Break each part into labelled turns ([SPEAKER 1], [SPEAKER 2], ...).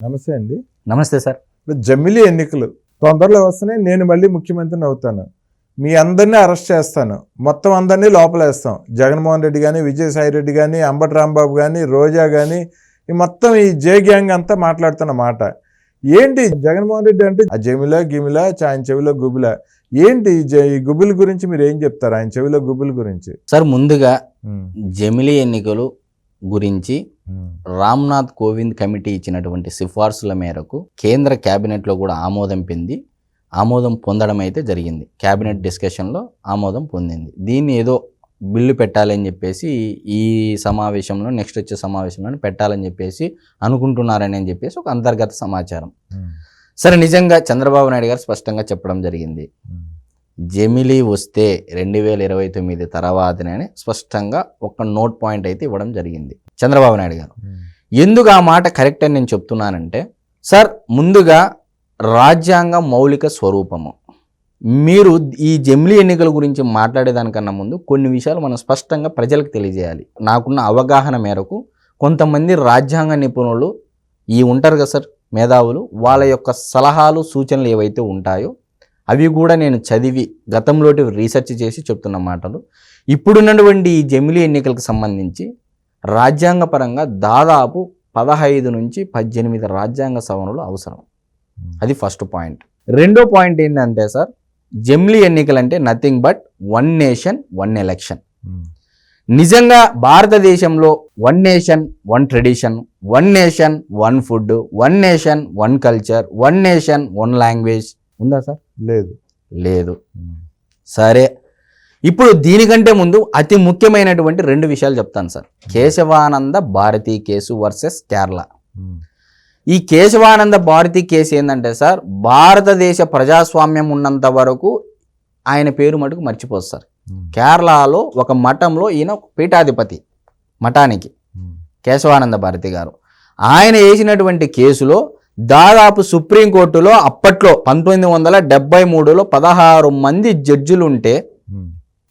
[SPEAKER 1] నమస్తే అండి.
[SPEAKER 2] నమస్తే సార్.
[SPEAKER 1] జమిలీ ఎన్నికలు తొందరలో వస్తున్నాయి. నేను మళ్ళీ ముఖ్యమంత్రిని అవుతాను. మీ అందరినీ అరెస్ట్ చేస్తాను. మొత్తం అందరినీ లోపలేస్తాం. జగన్మోహన్ రెడ్డి కానీ విజయసాయి రెడ్డి కానీ అంబటి రాంబాబు కానీ రోజా కానీ ఈ మొత్తం ఈ జే గ్యాంగ్ అంతా మాట్లాడుతున్న మాట. ఏంటి జగన్మోహన్ రెడ్డి అంటే? ఆ జమిలా గిమిలా ఆయన చెవిలో గుబిలా. ఏంటి ఈ గుబుల గురించి మీరు ఏం చెప్తారు? ఆయన చెవిలో గుబుల గురించి.
[SPEAKER 2] సార్ ముందుగా జమిలీ ఎన్నికలు గురించి రామ్నాథ్ కోవింద్ కమిటీ ఇచ్చినటువంటి సిఫార్సుల మేరకు కేంద్ర కేబినెట్లో కూడా ఆమోదం పొంది. ఆమోదం పొందడం అయితే జరిగింది. కేబినెట్ డిస్కషన్లో ఆమోదం పొందింది. దీన్ని ఏదో బిల్లు పెట్టాలని చెప్పేసి ఈ సమావేశంలో నెక్స్ట్ వచ్చే సమావేశంలో పెట్టాలని చెప్పేసి అనుకుంటున్నారని అని చెప్పేసి ఒక అంతర్గత సమాచారం. సరే నిజంగా చంద్రబాబు నాయుడు గారు స్పష్టంగా చెప్పడం జరిగింది. జమిలీ వస్తే రెండు వేల ఇరవై తొమ్మిది తర్వాతనే స్పష్టంగా ఒక నోట్ పాయింట్ అయితే ఇవ్వడం జరిగింది. చంద్రబాబు నాయుడు గారు.
[SPEAKER 1] ఉమ్,
[SPEAKER 2] ఎందుకు ఆ మాట కరెక్ట్ అని నేను చెప్తున్నానంటే సార్ ముందుగా రాజ్యాంగ మౌలిక స్వరూపము. మీరు ఈ జమిలీ ఎన్నికల గురించి మాట్లాడేదానికన్నా ముందు కొన్ని విషయాలు మనం స్పష్టంగా ప్రజలకు తెలియజేయాలి. నాకున్న అవగాహన మేరకు కొంతమంది రాజ్యాంగ నిపుణులు ఈ ఉంటారు కదా సార్ మేధావులు వాళ్ళ యొక్క సలహాలు సూచనలు ఏవైతే ఉంటాయో అవి కూడా నేను చదివి గతంలోటి రీసెర్చ్ చేసి చెప్తున్న మాటలు. ఇప్పుడున్నటువంటి ఈ జమిలీ ఎన్నికలకు సంబంధించి రాజ్యాంగపరంగా దాదాపు పదహైదు నుంచి పద్దెనిమిది రాజ్యాంగ సవరణలు అవసరం. అది ఫస్ట్ పాయింట్. రెండో పాయింట్ ఏంటంటే సార్ జమిలీ ఎన్నికలు అంటే nothing but one nation one election.
[SPEAKER 1] Um,
[SPEAKER 2] నిజంగా భారతదేశంలో one nation one tradition one nation one food one nation one culture one nation one language ఉందా సార్?
[SPEAKER 1] లేదు.
[SPEAKER 2] లేదు. సరే. ఇప్పుడు దీనికంటే ముందు అతి ముఖ్యమైనటువంటి రెండు విషయాలు చెప్తాను sir. Kesavananda Bharati case versus Kerala. ఈ కేశవానంద భారతి కేసు ఏంటంటే సార్ భారతదేశ ప్రజాస్వామ్యం ఉన్నంత వరకు ఆయన పేరు మటుకు మర్చిపోదు సార్. కేరళలో ఒక మఠంలో ఈయన ఒక పీఠాధిపతి మఠానికి కేశవానంద భారతి గారు. ఆయన వేసినటువంటి కేసులో దాదాపు సుప్రీంకోర్టులో అప్పట్లో పంతొమ్మిది వందల డెబ్బై మూడులో పదహారు మంది జడ్జిలు ఉంటే
[SPEAKER 1] ఉమ్,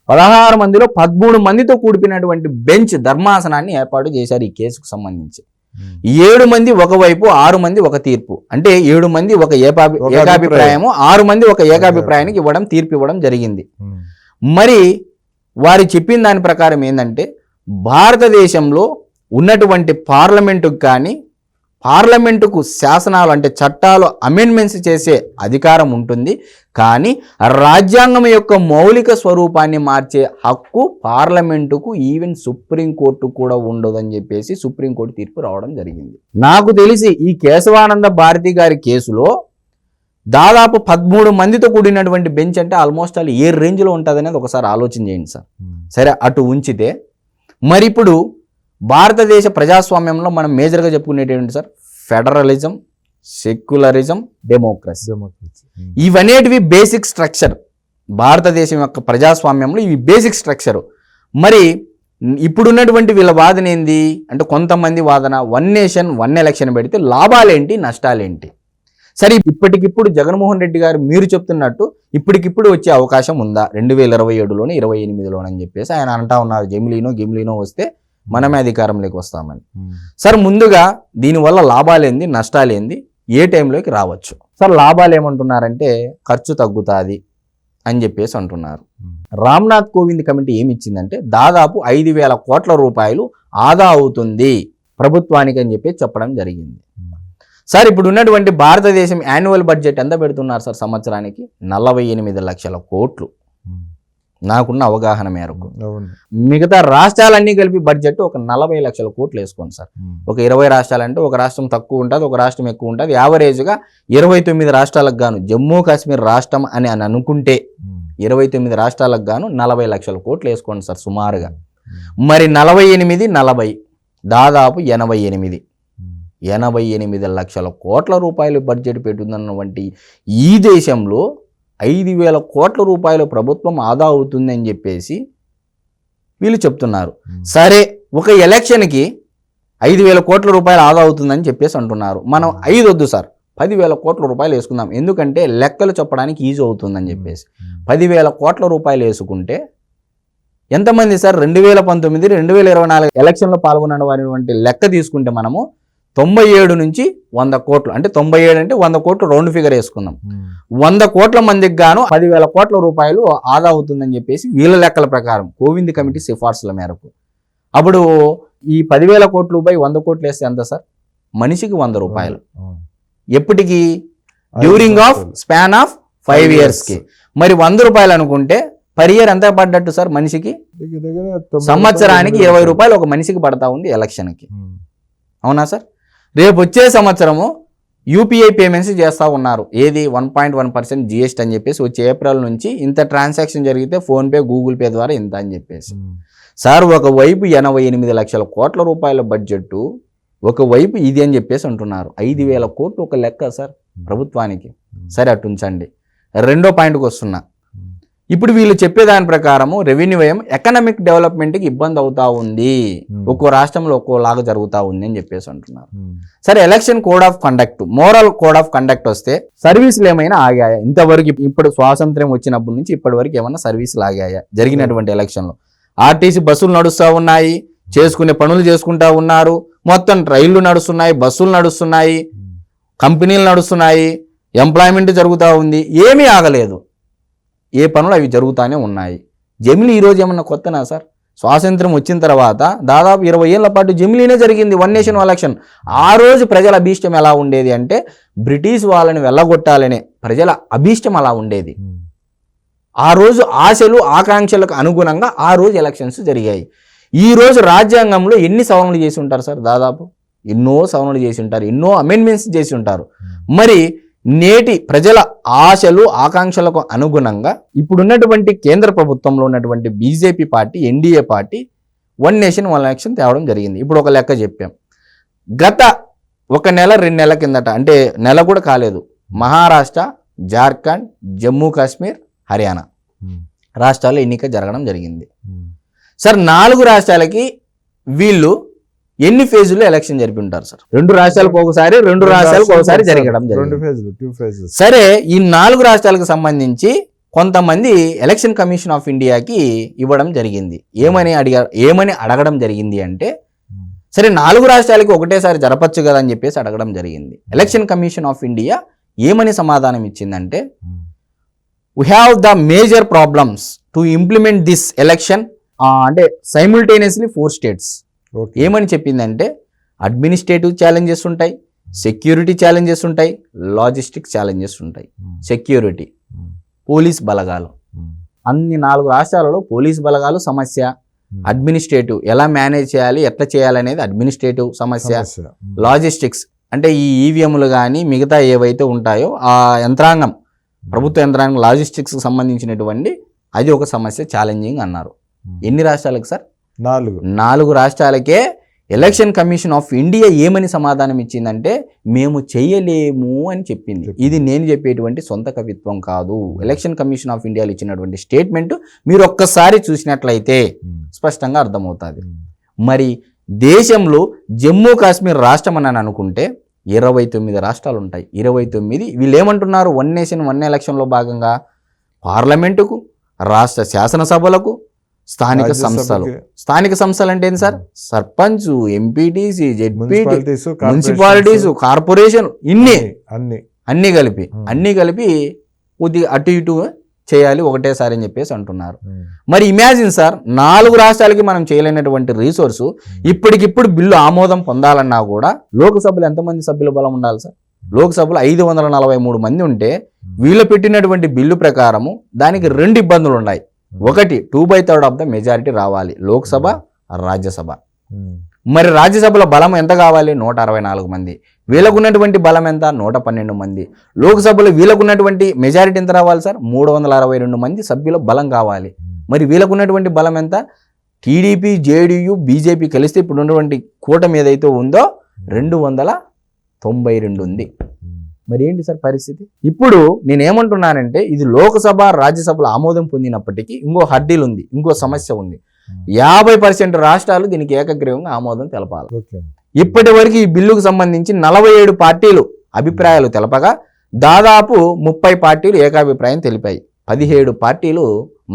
[SPEAKER 2] పదహారు మందిలో పదమూడు మందితో కూడిపినటువంటి బెంచ్ ధర్మాసనాన్ని ఏర్పాటు చేశారు ఈ కేసుకు సంబంధించి. ఏడు మంది ఒకవైపు ఆరు మంది ఒక తీర్పు. అంటే ఏడు మంది ఒక ఏకాభి ఏకాభిప్రాయము ఆరు మంది ఒక ఏకాభిప్రాయానికి ఇవ్వడం తీర్పు ఇవ్వడం జరిగింది. మరి వారు చెప్పిన దాని ప్రకారం ఏంటంటే భారతదేశంలో ఉన్నటువంటి పార్లమెంటుకు కానీ పార్లమెంటుకు శాసనాలు అంటే చట్టాలు అమెండ్మెంట్స్ చేసే అధికారం ఉంటుంది. కానీ రాజ్యాంగం యొక్క మౌలిక స్వరూపాన్ని మార్చే హక్కు పార్లమెంటుకు ఈవెన్ సుప్రీంకోర్టు కూడా ఉండదని చెప్పేసి సుప్రీంకోర్టు తీర్పు రావడం జరిగింది. నాకు తెలిసి ఈ కేశవానంద భారతి గారి కేసులో దాదాపు పదమూడు మందితో కూడినటువంటి బెంచ్ అంటే ఆల్మోస్ట్ ఆల్ ఏ రేంజ్లో ఉంటుంది అనేది ఒకసారి ఆలోచన చేయండి సార్. సరే అటు ఉంచితే మరి ఇప్పుడు భారతదేశ ప్రజాస్వామ్యంలో మనం మేజర్గా చెప్పుకునేటువంటి సార్ ఫెడరలిజం సెక్యులరిజం డెమోక్రసీ. ఇవనేటివి బేసిక్ స్ట్రక్చర్. భారతదేశం యొక్క ప్రజాస్వామ్యంలో ఇవి బేసిక్ స్ట్రక్చర్. మరి ఇప్పుడున్నటువంటి వీళ్ళ వాదన ఏంది? అంటే కొంతమంది వాదన వన్ నేషన్ వన్ ఎలక్షన్ పెడితే లాభాలేంటి నష్టాలేంటి? సరే ఇప్పటికిప్పుడు జగన్మోహన్ రెడ్డి గారు మీరు చెప్తున్నట్టు ఇప్పటికిప్పుడు వచ్చే అవకాశం ఉందా? రెండు వేల ఇరవై ఏడులోనే ఇరవై ఎనిమిదిలోనని చెప్పేసి ఆయన అంటా ఉన్నారు. జమిలీనో గిమ్లీనో వస్తే మనమే అధికారంలోకి వస్తామని. సార్ ముందుగా దీనివల్ల లాభాలేంది నష్టాలేంది ఏ టైంలోకి రావచ్చు? సార్ లాభాలు ఏమంటున్నారంటే ఖర్చు తగ్గుతుంది అని చెప్పేసి అంటున్నారు. రామ్నాథ్ కోవింద్ కమిటీ ఏమి ఇచ్చిందంటే దాదాపు ఐదు వేల కోట్ల రూపాయలు ఆదా అవుతుంది ప్రభుత్వానికి అని చెప్పి చెప్పడం జరిగింది. సార్ ఇప్పుడు ఉన్నటువంటి భారతదేశం యాన్యువల్ బడ్జెట్ ఎంత పెడుతున్నారు సార్ సంవత్సరానికి? నలభై ఎనిమిది లక్షల కోట్లు. నాకున్న అవగాహన మేరకు. మిగతా రాష్ట్రాలన్నీ కలిపి బడ్జెట్ ఒక నలభై లక్షల కోట్లు వేసుకోండి సార్. ఒక ఇరవై రాష్ట్రాలంటే ఒక రాష్ట్రం తక్కువ ఉంటుంది ఒక రాష్ట్రం ఎక్కువ ఉంటుంది. యావరేజ్గా ఇరవై తొమ్మిది రాష్ట్రాలకు గాను జమ్మూ కాశ్మీర్ రాష్ట్రం అని అని అనుకుంటే ఇరవై తొమ్మిది రాష్ట్రాలకు గాను నలభై లక్షల కోట్లు వేసుకోండి సార్ సుమారుగా. మరి నలభై ఎనిమిది నలభై దాదాపు ఎనభై ఎనిమిది. ఎనభై ఎనిమిది లక్షల కోట్ల రూపాయలు బడ్జెట్ పెట్టుతున్నటువంటి ఈ దేశంలో ఐదు వేల కోట్ల రూపాయలు ప్రభుత్వం ఆదా అవుతుందని చెప్పేసి వీళ్ళు చెప్తున్నారు. సరే ఒక ఎలక్షన్కి ఐదు వేల కోట్ల రూపాయలు ఆదా అవుతుందని చెప్పేసి అంటున్నారు. మనం ఐదు వద్దు సార్ పదివేల కోట్ల రూపాయలు వేసుకుందాం. ఎందుకంటే లెక్కలు చెప్పడానికి ఈజీ అవుతుందని చెప్పేసి. పదివేల కోట్ల రూపాయలు వేసుకుంటే ఎంతమంది సార్? రెండు వేల పంతొమ్మిది రెండు వేల ఇరవై నాలుగు ఎలక్షన్లో పాల్గొన్నటువంటి లెక్క తీసుకుంటే మనము తొంభై ఏడు నుంచి వంద కోట్లు. అంటే తొంభై ఏడు అంటే వంద కోట్లు రౌండ్ ఫిగర్ వేసుకుందాం. వంద కోట్ల మందికి గాను పదివేల కోట్ల రూపాయలు ఆదా అవుతుందని చెప్పేసి వీళ్ళ లెక్కల ప్రకారం కోవింద్ కమిటీ సిఫార్సుల మేరకు. అప్పుడు ఈ పదివేల కోట్లు బై వంద కోట్లు వేస్తే ఎంత సార్? మనిషికి వంద రూపాయలు. ఎప్పటికి? During of. Span of five
[SPEAKER 1] Five
[SPEAKER 2] ఇయర్స్కి. మరి వంద రూపాయలు అనుకుంటే పర్ ఇయర్ ఎంత పడ్డట్టు సార్ మనిషికి? సంవత్సరానికి ఇరవై రూపాయలు ఒక మనిషికి పడతా ఉంది ఎలక్షన్కి. అవునా సార్? రేపు వచ్చే సంవత్సరము యూపీఐ పేమెంట్స్ చేస్తూ ఉన్నారు. ఏది? One point one percent GST అని చెప్పేసి వచ్చే ఏప్రిల్ నుంచి ఇంత ట్రాన్సాక్షన్ జరిగితే ఫోన్పే గూగుల్ పే ద్వారా ఇంత అని చెప్పేసి. సార్ ఒకవైపు ఎనభై ఎనిమిది లక్షల కోట్ల రూపాయల బడ్జెట్ ఒకవైపు ఇది అని చెప్పేసి అంటున్నారు. ఐదు వేల కోట్లు ఒక లెక్క సార్ ప్రభుత్వానికి. సరే అటు ఉంచండి రెండో పాయింట్కి వస్తున్నా. ఇప్పుడు వీళ్ళు చెప్పేదాని ప్రకారము రెవెన్యూ వ్యయం ఎకనామిక్ డెవలప్మెంట్కి ఇబ్బంది అవుతా ఉంది
[SPEAKER 1] Hmm.
[SPEAKER 2] ఒక్కో రాష్ట్రంలో ఒక్కోలాగా జరుగుతూ ఉంది అని చెప్పేసి అంటున్నారు
[SPEAKER 1] ఉమ్.
[SPEAKER 2] సరే election code of conduct moral code of conduct వస్తే సర్వీసులు ఏమైనా ఆగాయా ఇంతవరకు ఇప్పుడు స్వాతంత్ర్యం వచ్చినప్పటి నుంచి ఇప్పటి వరకు ఏమైనా సర్వీసులు ఆగాయా జరిగినటువంటి ఎలక్షన్లో ఆర్టీసీ బస్సులు నడుస్తూ ఉన్నాయి చేసుకునే పనులు చేసుకుంటా ఉన్నారు మొత్తం రైళ్ళు నడుస్తున్నాయి బస్సులు నడుస్తున్నాయి
[SPEAKER 1] ఉమ్.
[SPEAKER 2] కంపెనీలు నడుస్తున్నాయి ఎంప్లాయ్మెంట్ జరుగుతూ ఉంది ఏమీ ఆగలేదు ఏ పనులు అవి జరుగుతూనే ఉన్నాయి. జమిలీ ఈరోజు ఏమన్నా కొత్తనా సార్? స్వాతంత్రం వచ్చిన తర్వాత దాదాపు ఇరవై ఏళ్ళ పాటు జమిలీనే జరిగింది వన్ నేషన్ ఎలక్షన్. ఆ రోజు ప్రజల అభీష్టం ఎలా ఉండేది అంటే బ్రిటిష్ వాళ్ళని వెళ్ళగొట్టాలనే ప్రజల అభీష్టం అలా ఉండేది. ఆ రోజు ఆశలు ఆకాంక్షలకు అనుగుణంగా ఆ రోజు ఎలక్షన్స్ జరిగాయి. ఈ రోజు రాజ్యాంగంలో ఎన్ని సవరణలు చేసి ఉంటారు సార్? దాదాపు ఎన్నో సవరణలు చేసి ఉంటారు ఎన్నో అమెండ్మెంట్స్ చేసి ఉంటారు. మరి నేటి ప్రజల ఆశలు ఆకాంక్షలకు అనుగుణంగా ఇప్పుడున్నటువంటి కేంద్ర ప్రభుత్వంలో ఉన్నటువంటి BJP party NDA party one nation one election తేవడం జరిగింది ఇప్పుడు ఒక లెక్క చెప్పాం గత ఒక నెల రెండు నెలల కిందట అంటే నెల కూడా కాలేదు మహారాష్ట్ర జార్ఖండ్ జమ్మూ కాశ్మీర్ హర్యానా. రాష్ట్రాల్లో ఎన్నిక జరగడం జరిగింది. సార్ నాలుగు రాష్ట్రాలకి వీళ్ళు ఎన్ని ఫేజుల్లో ఎలక్షన్ జరిపి ఉంటారు సార్? రెండు రాష్ట్రాలకు ఒకసారి రెండు రాష్ట్రాలకు ఒకసారి జరగడం జరిగింది. సరే ఈ నాలుగు రాష్ట్రాలకు సంబంధించి కొంతమంది ఎలక్షన్ కమిషన్ ఆఫ్ ఇండియాకి ఇవ్వడం జరిగింది. ఏమని అడిగా ఏమని అడగడం జరిగింది అంటే సరే నాలుగు రాష్ట్రాలకి ఒకటేసారి జరపచ్చు కదా అని చెప్పేసి అడగడం జరిగింది. ఎలక్షన్ కమిషన్ ఆఫ్ ఇండియా ఏమని సమాధానం ఇచ్చిందంటే we have the major problems to implement this election అంటే సైమిల్టేనియస్లీ ఫోర్ స్టేట్స్ ఏమని చెప్పిందంటే అడ్మినిస్ట్రేటివ్ ఛాలెంజెస్ ఉంటాయి సెక్యూరిటీ ఛాలెంజెస్ ఉంటాయి లాజిస్టిక్ ఛాలెంజెస్ ఉంటాయి. సెక్యూరిటీ పోలీస్ బలగాలు. అన్ని నాలుగు రాష్ట్రాలలో పోలీస్ బలగాలు సమస్య. అడ్మినిస్ట్రేటివ్ ఎలా మేనేజ్ చేయాలి ఎట్లా చేయాలి అనేది అడ్మినిస్ట్రేటివ్ సమస్య. లాజిస్టిక్స్ అంటే ఈ ఈవీఎంలు కానీ మిగతా ఏవైతే ఉంటాయో ఆ యంత్రాంగం ప్రభుత్వ యంత్రాంగం లాజిస్టిక్స్కి సంబంధించినటువంటి అది ఒక సమస్య ఛాలెంజింగ్ అన్నారు. ఎన్ని రాష్ట్రాలకు సార్?
[SPEAKER 1] నాలుగు.
[SPEAKER 2] నాలుగు రాష్ట్రాలకే ఎలక్షన్ కమిషన్ ఆఫ్ ఇండియా ఏమని సమాధానం ఇచ్చిందంటే మేము చేయలేము అని చెప్పింది. ఇది నేను చెప్పేటువంటి సొంత కవిత్వం కాదు. ఎలక్షన్ కమిషన్ ఆఫ్ ఇండియాలో ఇచ్చినటువంటి స్టేట్మెంట్ మీరు ఒక్కసారి చూసినట్లయితే స్పష్టంగా అర్థమవుతుంది. మరి దేశంలో జమ్మూ కాశ్మీర్ రాష్ట్రం అని అనుకుంటే ఇరవై తొమ్మిది రాష్ట్రాలు ఉంటాయి ఇరవై తొమ్మిది వీళ్ళు ఏమంటున్నారు వన్ నేషన్ వన్ ఎలక్షన్లో భాగంగా. పార్లమెంటుకు రాష్ట్ర శాసనసభలకు స్థానిక సంస్థలు. స్థానిక సంస్థలు అంటే ఏంటి sir? Sarpanch MPTC ZPT
[SPEAKER 1] municipalities
[SPEAKER 2] corporation ఇన్ని.
[SPEAKER 1] అన్ని
[SPEAKER 2] అన్ని. కలిపి. అన్ని కలిపి కొద్దిగా అటు ఇటు చేయాలి ఒకటేసారి అని చెప్పేసి అంటున్నారు. మరి ఇమాజిన్ సార్ నాలుగు రాష్ట్రాలకి మనం చేయలేనటువంటి రీసోర్సు ఇప్పటికిప్పుడు బిల్లు ఆమోదం పొందాలన్నా కూడా లోక్సభలో ఎంతమంది సభ్యుల బలం ఉండాలి సార్? లోక్సభలో ఐదు వందల నలభై మూడు మంది ఉంటే వీళ్ళు పెట్టినటువంటి బిల్లు ప్రకారము దానికి రెండు ఇబ్బందులు ఉన్నాయి. ఒకటి two by third of the majority రావాలి. లోక్సభ రాజ్యసభ.
[SPEAKER 1] ఉమ్.
[SPEAKER 2] మరి రాజ్యసభలో బలం ఎంత కావాలి? నూట అరవై నాలుగు మంది. వీళ్ళకున్నటువంటి బలం ఎంత? నూట పన్నెండు మంది. లోక్సభలో వీళ్ళకున్నటువంటి మెజారిటీ ఎంత రావాలి సార్? మూడు వందల అరవై రెండు మంది సభ్యుల బలం కావాలి. మరి వీళ్ళకున్నటువంటి బలం ఎంత? టీడీపీ జేడీయూ బీజేపీ కలిస్తే ఇప్పుడు ఉన్నటువంటి కూటమి ఏదైతే ఉందో రెండు వందల తొంభై రెండు ఉంది. మరి ఏంటి సార్ పరిస్థితి? ఇప్పుడు నేను ఏమంటున్నానంటే ఇది లోక్సభ రాజ్యసభలో ఆమోదం పొందినప్పటికీ ఇంకో హడ్డీలు ఉంది ఇంకో సమస్య ఉంది. యాభై పర్సెంట్ రాష్ట్రాలు దీనికి ఏకగ్రీవంగా ఆమోదం తెలపాలి. ఇప్పటి వరకు ఈ బిల్లుకు సంబంధించి నలభై ఏడు పార్టీలు అభిప్రాయాలు తెలపగా దాదాపు ముప్పై పార్టీలు ఏకాభిప్రాయం తెలిపాయి. పదిహేడు పార్టీలు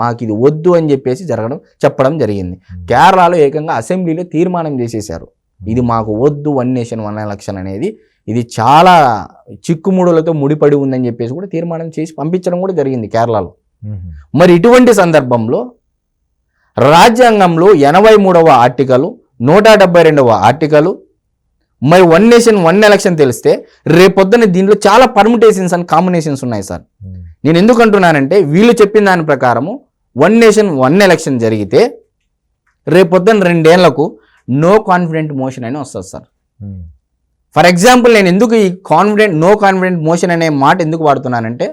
[SPEAKER 2] మాకు ఇది వద్దు అని చెప్పేసి జరగడం చెప్పడం జరిగింది. కేరళలో ఏకంగా అసెంబ్లీలో తీర్మానం చేసేశారు. ఇది మాకు వద్దు వన్ నేషన్ వన్ ఎలక్షన్ అనేది ఇది చాలా చిక్కుముడులతో ముడిపడి ఉందని చెప్పేసి కూడా తీర్మానం చేసి పంపించడం కూడా జరిగింది కేరళలో. మరి ఇటువంటి సందర్భంలో రాజ్యాంగంలో ఎనభై మూడవ ఆర్టికలు నూట డెబ్బై రెండవ ఆర్టికలు మరి వన్ నేషన్ వన్ ఎలక్షన్ తెలిస్తే రేపొద్దున దీంట్లో చాలా పర్ముటేషన్స్ అండ్ కాంబినేషన్స్ ఉన్నాయి సార్. నేను ఎందుకు అంటున్నానంటే వీళ్ళు చెప్పిన దాని ప్రకారము వన్ నేషన్ వన్ ఎలక్షన్ జరిగితే రేపొద్దున రెండేళ్ళకు నో కాన్ఫిడెంట్ మోషన్ అని వస్తుంది సార్. ఫర్ ఎగ్జాంపుల్ నేను ఎందుకు ఈ కాన్ఫిడెంట్ నో కాన్ఫిడెంట్ మోషన్ అనే మాట ఎందుకు వాడుతున్నానంటే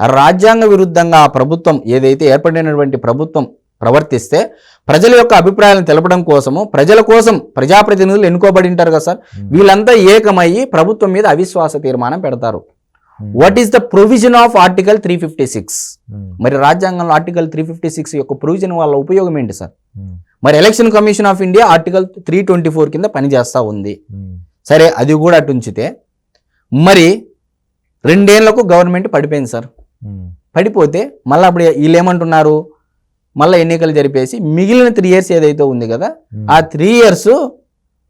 [SPEAKER 2] రాజ్యాంగ విరుద్ధంగా ఆ ప్రభుత్వం ఏదైతే ఏర్పడినటువంటి ప్రభుత్వం ప్రవర్తిస్తే ప్రజల యొక్క అభిప్రాయాలను తెలపడం కోసము ప్రజల కోసం ప్రజాప్రతినిధులు ఎన్నుకోబడి ఉంటారు కదా సార్ వీళ్ళంతా ఏకమయ్యి ప్రభుత్వం మీద అవిశ్వాస తీర్మానం పెడతారు. What is the provision of article three fifty six. మరి రాజ్యాంగంలో ఆర్టికల్ త్రీ ఫిఫ్టీ సిక్స్ యొక్క ప్రొవిజన్ వల్ల ఉపయోగం ఏంటి సార్
[SPEAKER 1] ఉమ్.
[SPEAKER 2] మరి election commission of India article three twenty four కింద పనిచేస్తూ ఉంది
[SPEAKER 1] ఉమ్.
[SPEAKER 2] సరే అది కూడా అటు ఉంచితే మరి రెండేళ్ళకు గవర్నమెంట్ పడిపోయింది సార్. పడిపోతే మళ్ళీ అప్పుడు వీళ్ళు ఏమంటున్నారు మళ్ళీ ఎన్నికలు జరిపేసి మిగిలిన త్రీ ఇయర్స్ ఏదైతే ఉంది కదా. ఆ త్రీ ఇయర్స్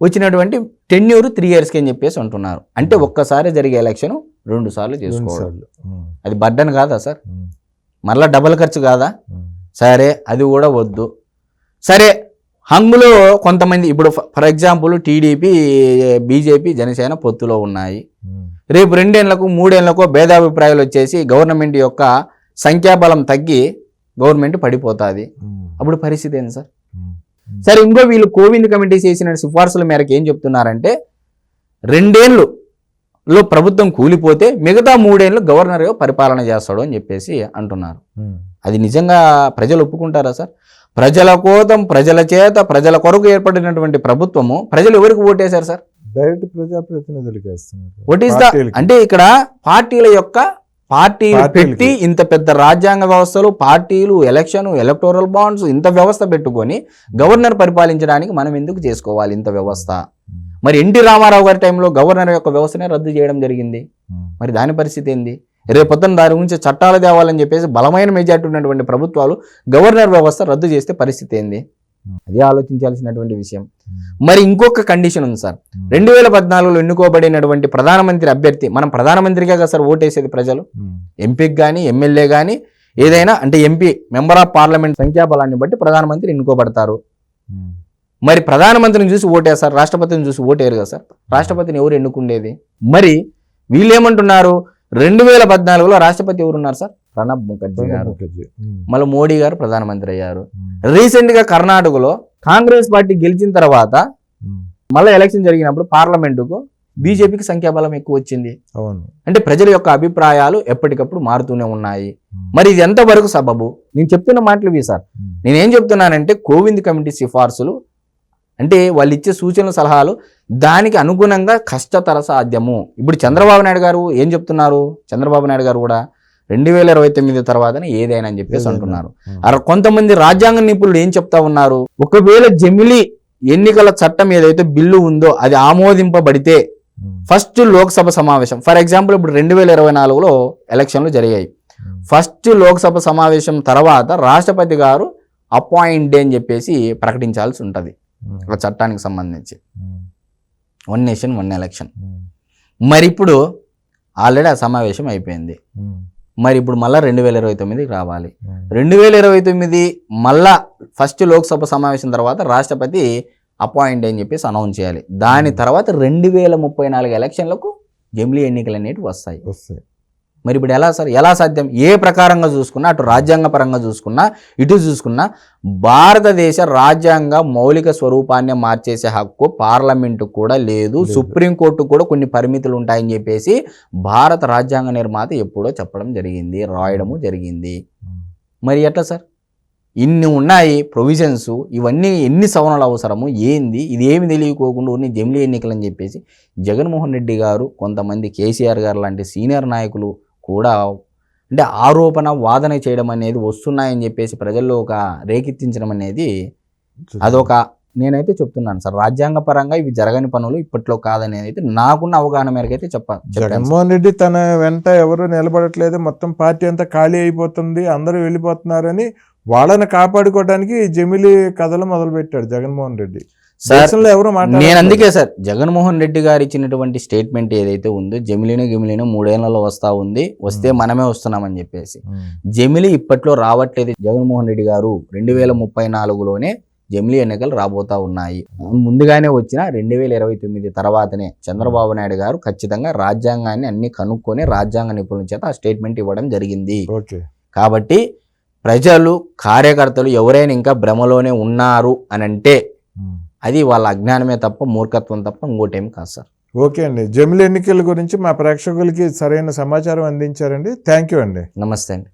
[SPEAKER 2] వచ్చినటువంటి టెన్యూర్ త్రీ ఇయర్స్కి అని చెప్పేసి అంటున్నారు అంటే ఒక్కసారి జరిగే ఎలక్షన్ రెండు సార్లు.
[SPEAKER 1] ఉమ్.
[SPEAKER 2] అది బర్డన్ కాదా సార్. మళ్ళీ డబల్ ఖర్చు కాదా. సరే అది కూడా వద్దు సరే హంగులో కొంతమంది ఇప్పుడు for example TDP BJP Janasena పొత్తులో ఉన్నాయి
[SPEAKER 1] ఉమ్.
[SPEAKER 2] రేపు రెండేళ్ళకు మూడేళ్ళకు భేదాభిప్రాయాలు వచ్చేసి గవర్నమెంట్ యొక్క సంఖ్యాబలం తగ్గి గవర్నమెంట్ పడిపోతుంది
[SPEAKER 1] ఉమ్.
[SPEAKER 2] అప్పుడు పరిస్థితి ఏంటి సార్
[SPEAKER 1] ఉమ్.
[SPEAKER 2] సరే ఇంకో వీళ్ళు కోవింద్ కమిటీ చేసిన సిఫార్సుల మేరకు ఏం చెప్తున్నారంటే రెండేళ్ళు లో ప్రభుత్వం కూలిపోతే మిగతా మూడేళ్ళు గవర్నర్ పరిపాలన చేస్తాడు అని చెప్పేసి అంటున్నారు. అది నిజంగా ప్రజలు ఒప్పుకుంటారా సార్ ప్రజల కోసం ప్రజల చేత ప్రజల కొరకు ఏర్పడినటువంటి ప్రభుత్వము ప్రజలు ఎవరికి ఓటేశారు సార్
[SPEAKER 1] డైరెక్ట్ ప్రజాప్రతినిధులకు
[SPEAKER 2] వాట్ ఈస్ ద
[SPEAKER 1] పార్టీలకి.
[SPEAKER 2] అంటే ఇక్కడ పార్టీల యొక్క పార్టీలు. పెట్టి ఇంత పెద్ద రాజ్యాంగ వ్యవస్థలు పార్టీలు ఎలక్షన్ ఎలక్టోరల్ బాండ్స్ ఇంత వ్యవస్థ పెట్టుకొని గవర్నర్ పరిపాలించడానికి మనం ఎందుకు చేసుకోవాలి ఇంత వ్యవస్థ
[SPEAKER 1] ఉమ్.
[SPEAKER 2] మరి ఎన్టీ రామారావు గారి టైంలో గవర్నర్ యొక్క వ్యవస్థనే రద్దు చేయడం జరిగింది
[SPEAKER 1] ఉమ్.
[SPEAKER 2] మరి దాని పరిస్థితి ఏంది రేపొద్దున దాని గురించి చట్టాలు తేవాలని చెప్పేసి బలమైన మెజార్టీ ఉన్నటువంటి ప్రభుత్వాలు గవర్నర్ వ్యవస్థ రద్దు చేస్తే పరిస్థితి ఏంది? అది ఆలోచించాల్సినటువంటి విషయం. మరి ఇంకొక కండిషన్ ఉంది సార్. రెండు వేల పద్నాలుగులో ఎన్నుకోబడినటువంటి ప్రధానమంత్రి అభ్యర్థి మనం ప్రధానమంత్రిగా కదా సార్ ఓటేసేది ప్రజలు?
[SPEAKER 1] ఉమ్.
[SPEAKER 2] ఎంపీకి కానీ ఎమ్మెల్యే కానీ ఏదైనా అంటే ఎంపీ మెంబర్ ఆఫ్ పార్లమెంట్ సంఖ్యాబలాన్ని బట్టి ప్రధానమంత్రి ఎన్నుకోబడతారు.
[SPEAKER 1] ఉమ్.
[SPEAKER 2] మరి ప్రధానమంత్రిని చూసి ఓటేస్తారు రాష్ట్రపతిని చూసి ఓటేరు కదా సార్. రాష్ట్రపతిని ఎవరు ఎన్నుకుండేది? మరి వీళ్ళు ఏమంటున్నారు? రెండు వేల పద్నాలుగులో రాష్ట్రపతి ఎవరున్నారు సార్ ప్రణబ్ ముఖర్జీ గారు. మళ్ళీ మోడీ గారు ప్రధానమంత్రి అయ్యారు. రీసెంట్గా కర్ణాటకలో కాంగ్రెస్ పార్టీ గెలిచిన తర్వాత. మళ్ళీ ఎలక్షన్ జరిగినప్పుడు పార్లమెంటుకు బీజేపీకి సంఖ్యాబలం ఎక్కువ వచ్చింది
[SPEAKER 1] అవును
[SPEAKER 2] అంటే ప్రజల యొక్క అభిప్రాయాలు ఎప్పటికప్పుడు మారుతూనే ఉన్నాయి. మరి ఇది ఎంతవరకు సబబు నేను చెప్తున్న మాటలు ఇవి సార్. నేనేం చెప్తున్నానంటే కోవింద్ కమిటీ సిఫార్సులు అంటే వాళ్ళు ఇచ్చే సూచనలు సలహాలు దానికి అనుగుణంగా కష్టతర సాధ్యము ఇప్పుడు చంద్రబాబు నాయుడు గారు ఏం చెప్తున్నారు చంద్రబాబు నాయుడు గారు కూడా రెండు వేల ఇరవై తొమ్మిది తర్వాతనే ఏదైనా అని చెప్పేసి. అంటున్నారు కొంతమంది రాజ్యాంగ నిపుణులు ఏం చెప్తా ఉన్నారు ఒకవేళ జమిలీ ఎన్నికల చట్టం ఏదైతే బిల్లు ఉందో అది ఆమోదింపబడితే. ఫస్ట్ లోక్సభ సమావేశం ఫర్ ఎగ్జాంపుల్ ఇప్పుడు రెండు వేల ఇరవై నాలుగులో ఎలక్షన్లు జరిగాయి. ఫస్ట్ లోక్సభ సమావేశం తర్వాత రాష్ట్రపతి గారు అపాయింట్ డే అని చెప్పేసి ప్రకటించాల్సి ఉంటుంది. ఒక చట్టానికి సంబంధించి. One nation one election. మరి ఇప్పుడు ఆల్రెడీ ఆ సమావేశం అయిపోయింది
[SPEAKER 1] ఉమ్.
[SPEAKER 2] మరి ఇప్పుడు మళ్ళీ రెండు వేల ఇరవై తొమ్మిదికి రావాలి
[SPEAKER 1] ఉమ్.
[SPEAKER 2] రెండు వేల ఇరవై తొమ్మిది మళ్ళా ఫస్ట్ లోక్సభ సమావేశం తర్వాత రాష్ట్రపతి అపాయింట్ అని చెప్పేసి అనౌన్స్ చేయాలి దాని తర్వాత రెండు వేల ముప్పై నాలుగు ఎలక్షన్లకు జమిలీ ఎన్నికలు అనేవి వస్తాయి
[SPEAKER 1] వస్తాయి
[SPEAKER 2] మరి ఇప్పుడు ఎలా సార్ ఎలా సాధ్యం ఏ ప్రకారంగా చూసుకున్నా అటు రాజ్యాంగ పరంగా చూసుకున్నా ఇటు చూసుకున్నా భారతదేశ రాజ్యాంగ మౌలిక స్వరూపాన్ని మార్చేసే హక్కు పార్లమెంటు కూడా లేదు. సుప్రీంకోర్టు కూడా కొన్ని పరిమితులు ఉంటాయని చెప్పేసి భారత రాజ్యాంగ నిర్మాత ఎప్పుడో చెప్పడం జరిగింది రాయడము జరిగింది. మరి ఎట్లా సార్ ఇన్ని ఉన్నాయి ప్రొవిజన్స్ ఇవన్నీ ఎన్ని సవరణలు అవసరము ఏంది ఇది ఏమి తెలియకోకుండా ఉన్న జమిలీ ఎన్నికలు అని చెప్పేసి జగన్మోహన్ రెడ్డి గారు కొంతమంది కేసీఆర్ గారు లాంటి సీనియర్ నాయకులు కూడా అంటే ఆరోపణ వాదన చేయడం అనేది వస్తున్నాయని చెప్పేసి ప్రజల్లో ఒక రేకెత్తించడం అనేది అదొక నేనైతే చెప్తున్నాను సార్. రాజ్యాంగ పరంగా ఇవి జరగని పనులు ఇప్పట్లో కాదనేది అయితే నాకున్న అవగాహన మేరకు అయితే చెప్పాను
[SPEAKER 1] జగన్మోహన్ రెడ్డి తన వెంట ఎవరు నిలబడట్లేదు. మొత్తం పార్టీ అంతా ఖాళీ అయిపోతుంది. అందరూ వెళ్ళిపోతున్నారని వాళ్ళని కాపాడుకోవడానికి జమిలి కథలు మొదలుపెట్టాడు జగన్మోహన్ రెడ్డి.
[SPEAKER 2] సార్ నేను అందుకే సార్ జగన్మోహన్ రెడ్డి గారు ఇచ్చినటువంటి స్టేట్మెంట్ ఏదైతే ఉందో జమిలీనో గిమిలీనో మూడేళ్ళలో వస్తా ఉంది వస్తే మనమే వస్తున్నామని చెప్పేసి. జమిలీ ఇప్పట్లో రావట్లేదు జగన్మోహన్ రెడ్డి గారు రెండు వేల ముప్పై నాలుగులోనే జమిలీ ఎన్నికలు రాబోతా ఉన్నాయి. ముందుగానే వచ్చిన రెండు వేల ఇరవై తొమ్మిది తర్వాతనే చంద్రబాబు నాయుడు గారు ఖచ్చితంగా రాజ్యాంగాన్ని అన్ని కనుక్కొని రాజ్యాంగ నిపుణుల చేత ఆ స్టేట్మెంట్ ఇవ్వడం జరిగింది. కాబట్టి ప్రజలు కార్యకర్తలు ఎవరైనా ఇంకా భ్రమలోనే ఉన్నారు అని అంటే అది వాళ్ళ అజ్ఞానమే తప్ప మూర్ఖత్వం తప్ప ఇంకోటేం కాదు సార్.
[SPEAKER 1] ఓకే అండి. జమిలి ఎన్నికల గురించి మా ప్రేక్షకులకి సరైన సమాచారం అందించారండి. థ్యాంక్ యూ అండి.
[SPEAKER 2] నమస్తే అండి.